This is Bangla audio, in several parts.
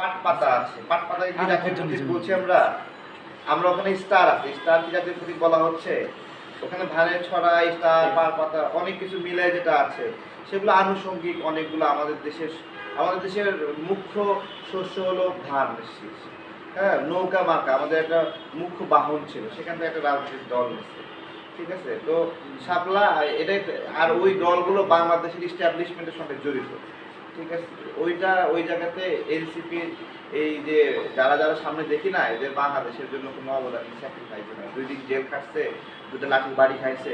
পাট পাতা আছে পাট পাতায় কি জাতীয় প্রতীক বলছি আমরা আমরা ওখানে স্টার আছে। স্টার কি জাতীয় প্রতীক বলা হচ্ছে? ওখানে ধানের ছড়া স্টার পাট পাতা অনেক কিছু মিলে যেটা আছে। সেগুলো আনুষঙ্গিক অনেকগুলো আমাদের দেশের আমাদের দেশের মুখ্য শস্য হলো ধান হ্যাঁ নৌকা মার্কা আমাদের একটা মুখ্য বাহন ছিল। সেখান থেকে একটা রাজনৈতিক দল এসেছে ঠিক আছে? তো শাপলা এটা আর ওই দলগুলো বাংলাদেশের ইস্টাবলিশমেন্টের সঙ্গে জড়িত। ঠিক আছে, ওইটা, ওই জায়গাতে এনসিপি এই যে যারা যারা সামনে দেখি না, এদের বাংলাদেশের জন্য কোনো অবদান স্যাক্রিফাইস না। দুই দিন জেল খাটছে, দুটো লাঠি বাড়ি খাইছে,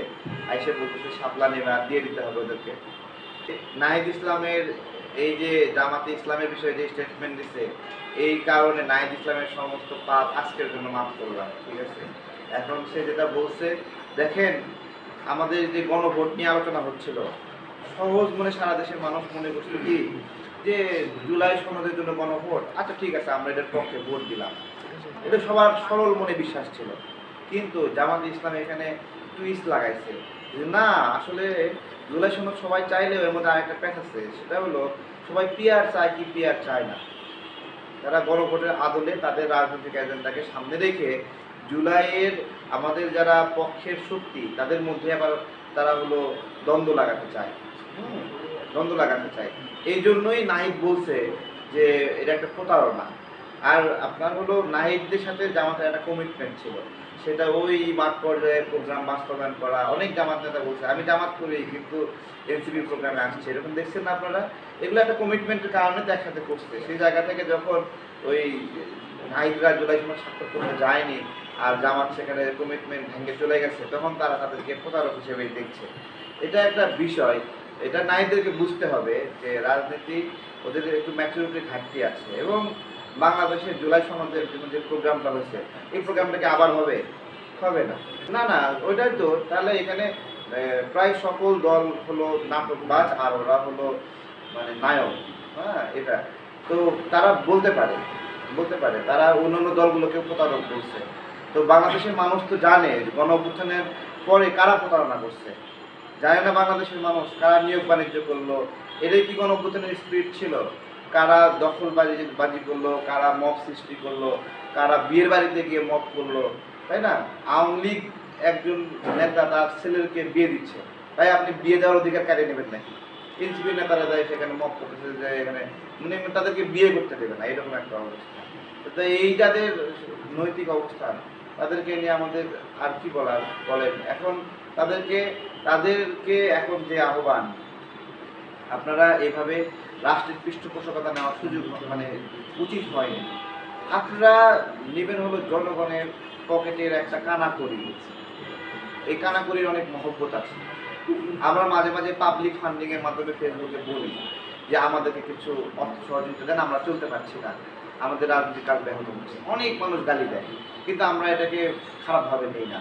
আইসে বলতেছে শাপলা নেবে আর দিয়ে দিতে হবে ওদেরকে। নাহিদ ইসলামের এই যে জামাতে ইসলামের বিষয়ে যে স্টেটমেন্ট দিছে, এই কারণে নাহিদ ইসলামের সমস্ত পাপ আজকের জন্য মাফ করলাম, ঠিক আছে? এখন সে যেটা বলছে, দেখেন, আমাদের যে গণভোট নিয়ে আলোচনা হচ্ছিল সহজ মনে সারা দেশের মানুষ মনে করছে কি? যে জুলাই সনদের জন্য গণভোট? আচ্ছা ঠিক আছে, আমরা এটার পক্ষে ভোট দিলাম। এটা সবার সরল মনে বিশ্বাস ছিল। কিন্তু জামাত ইসলাম এখানে টুইস্ট লাগাইছে। না, আসলে জুলাই সনদ সবাই চাইলেও এর মধ্যে আরেকটা প্যাচ আছে, সেটা হলো সবাই পিয়ার চায় কি পিয়ার চায় না। তারা গণভোটের আদলে তাদের রাজনৈতিক এজেন্ডাকে সামনে রেখে জুলাইয়ের আমাদের যারা পক্ষের শক্তি, তাদের মধ্যে আবার তারা হলো দ্বন্দ্ব লাগাতে চায়। দ্বন্দ্ব লাগাতে চায় এই জন্যই নাহিদ বলছে যে এটা একটা প্রতারণা। আর আপনার হলো নাহিদদের সাথে জামাতের একটা কমিটমেন্ট ছিল। সেটা ওই মাঠ পর্যায়ে প্রোগ্রাম বাস্তবায়ন করা, অনেক জামাত নেতা বলছে, আমি জামাত করি, কিন্তু এনসিপি প্রোগ্রামে আসছি। এরকম দেখছেন না আপনারা? এগুলো একটা কমিটমেন্টের কারণে তো একসাথে করছে। সেই জায়গা থেকে যখন ওই নাহিদরা জুলাই সময় স্বাক্ষর করতে যায়নি আর জামাত সেখানে কমিটমেন্ট ভেঙে চলে গেছে, তখন তারা তাদেরকে প্রতারক হিসেবেই দেখছে। এটা একটা বিষয়। এটা নারীদেরকে বুঝতে হবে যে রাজনীতি ওদের একটু ম্যাচুরিটির ঘাটতি আছে এবং বাংলাদেশের জুলাই জন্য যে প্রোগ্রামটা হয়েছে, এই প্রোগ্রামটাকে আবার হবে? হবে না। না না, ওইটাই তো। তাহলে এখানে প্রায় সকল দল হলো নাটকবাজ আর ওরা হলো মানে নায়ক। হ্যাঁ এটা। তো তারা বলতে পারে বলতে পারে। তারা অন্যান্য দলগুলোকে প্রতারক বলছে। তো বাংলাদেশের মানুষ তো জানে গণ পরে কারা প্রতারণা করছে। জানে না, বাংলাদেশের মানুষ কারা নিয়োগ বাণিজ্য করল এটাই কি গণ অভ্যুত্থানের স্পিরিট ছিল? কারা দখলবাজি বাজি করল, কারা মব সৃষ্টি করল, কারা বিয়ের বাড়িতে গিয়ে মব করল, তাই না? আওয়ামী লীগ একজন নেতা তার ছেলেকে বিয়ে দিচ্ছে। তাই আপনি বিয়ে দেওয়ার অধিকার কাটিয়ে নেবেন নাকি? এনসিপি নেতারা যায় সেখানে মব করতেছে যায় এখানে মানে তাদেরকে বিয়ে করতে দেবে না, এরকম একটা অবস্থা। তো এই যাদের নৈতিক অবস্থান। তাদেরকে নিয়ে আমাদের আর কি বলার, বলেন। এখন তাদেরকে তাদেরকে এখন যে আহ্বান, আপনারা এভাবে রাষ্ট্রের পৃষ্ঠপোষকতা নেওয়ার সুযোগ মানে উচিত হয়নি। আপনারা নেবেন হলো জনগণের পকেটের একটা কানাকড়ি। এই কানাকড়ির অনেক মহব্বত আছে। আমরা মাঝে মাঝে পাবলিক ফান্ডিং এর মাধ্যমে ফেসবুকে বলি যে, আমাদেরকে কিছু অর্থ সহযোগিতা দেন, আমরা চলতে পারছি না। আমাদের রাজনৈতিক কাজ ব্যাহত হচ্ছে। অনেক মানুষ গালি দেয়, কিন্তু আমরা এটাকে খারাপভাবে নেই না।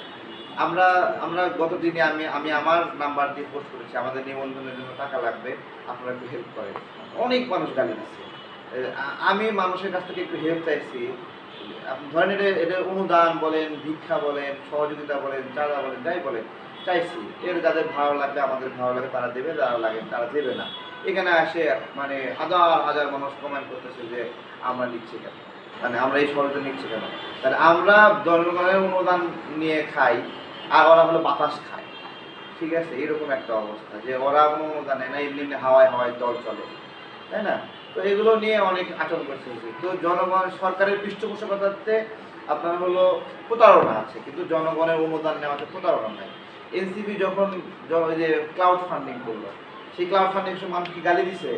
আমরা আমরা গত দিনে আমি আমি আমার নাম্বার দিয়ে পোস্ট করেছি, আমাদের নিবন্ধনের জন্য টাকা লাগবে, আপনারা একটু হেল্প করেন। অনেক মানুষ গালি দিচ্ছে। আমি মানুষের কাছ থেকে একটু হেল্প চাইছি। ধরেন এটা এটা অনুদান বলেন, ভিক্ষা বলেন, সহযোগিতা বলেন, চাঁদা বলেন, যাই বলেন, চাইছি। এর যাদের ভালো লাগবে, আমাদের ভালো লাগে তারা দেবে, যারা লাগে তারা দেবে না। এখানে আসে মানে হাজার হাজার মানুষ কমেন্ট করতেছে যে আমরা নিচ্ছি কেন? মানে আমরা এই সহযোগিতা নিচ্ছি কেন? তাহলে আমরা জনগণের অনুদান নিয়ে খাই, আর ওরা হলো বাতাস খায়। ঠিক আছে? এরকম একটা অবস্থা যে ওরা কোনো অনুদান নেয় না, এমনি এমনি হাওয়ায় হাওয়ায় দল চলে। তাই না? তো এগুলো নিয়ে অনেক আচরণ করছে তো জনগণ, সরকারের পৃষ্ঠপোষকতাতে আপনার হলো প্রতারণা আছে, কিন্তু জনগণের অনুদান নেওয়াতে প্রতারণা নাই। এনসিপি যখন যে ক্লাউড ফান্ডিং করল, সেই ক্লাউড ফান্ডিং মানুষ কি গালি দিছে?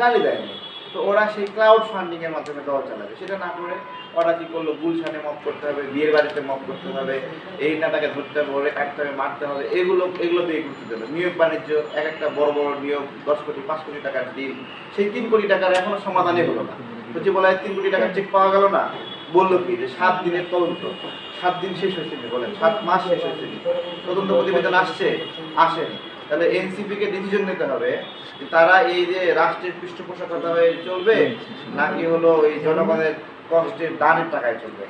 গালি দেয়নি। তো ওরা সেই ক্লাউড ফান্ডিং এর মাধ্যমে দল চালাবে। সেটা না করে ওরা কি করল, গুলশানে মপ করতে হবে, বিয়ের বাড়িতে মপ করতে হবে, এই নেতাকে ধরতে হবে, ওরে কাটতে মারতে হবে, এগুলো এগুলোতে গুরুত্ব দেবে। নিয়োগ বাণিজ্য, এক একটা বড় বড় নিয়োগ, দশ কোটি, পাঁচ কোটি টাকার ডিল সেই তিন কোটি টাকার এখনও সমাধানই হলো না। হচ্ছে বলে তিন কোটি টাকার চেক পাওয়া গেল না? বলল কি যে, সাত দিনের তদন্ত। সাত দিন শেষ হয়েছে বলেন, সাত মাস শেষ হয়েছে তদন্ত প্রতিবেদন আসছে, আসেনি। তাহলে এনসিপি কে ডিসিশন নিতে হবে যে তারা এই যে রাষ্ট্রের পৃষ্ঠপোষকতা হয়ে চলবে নাকি হলো এই জনগণের কষ্টের দানের টাকায় চলবে?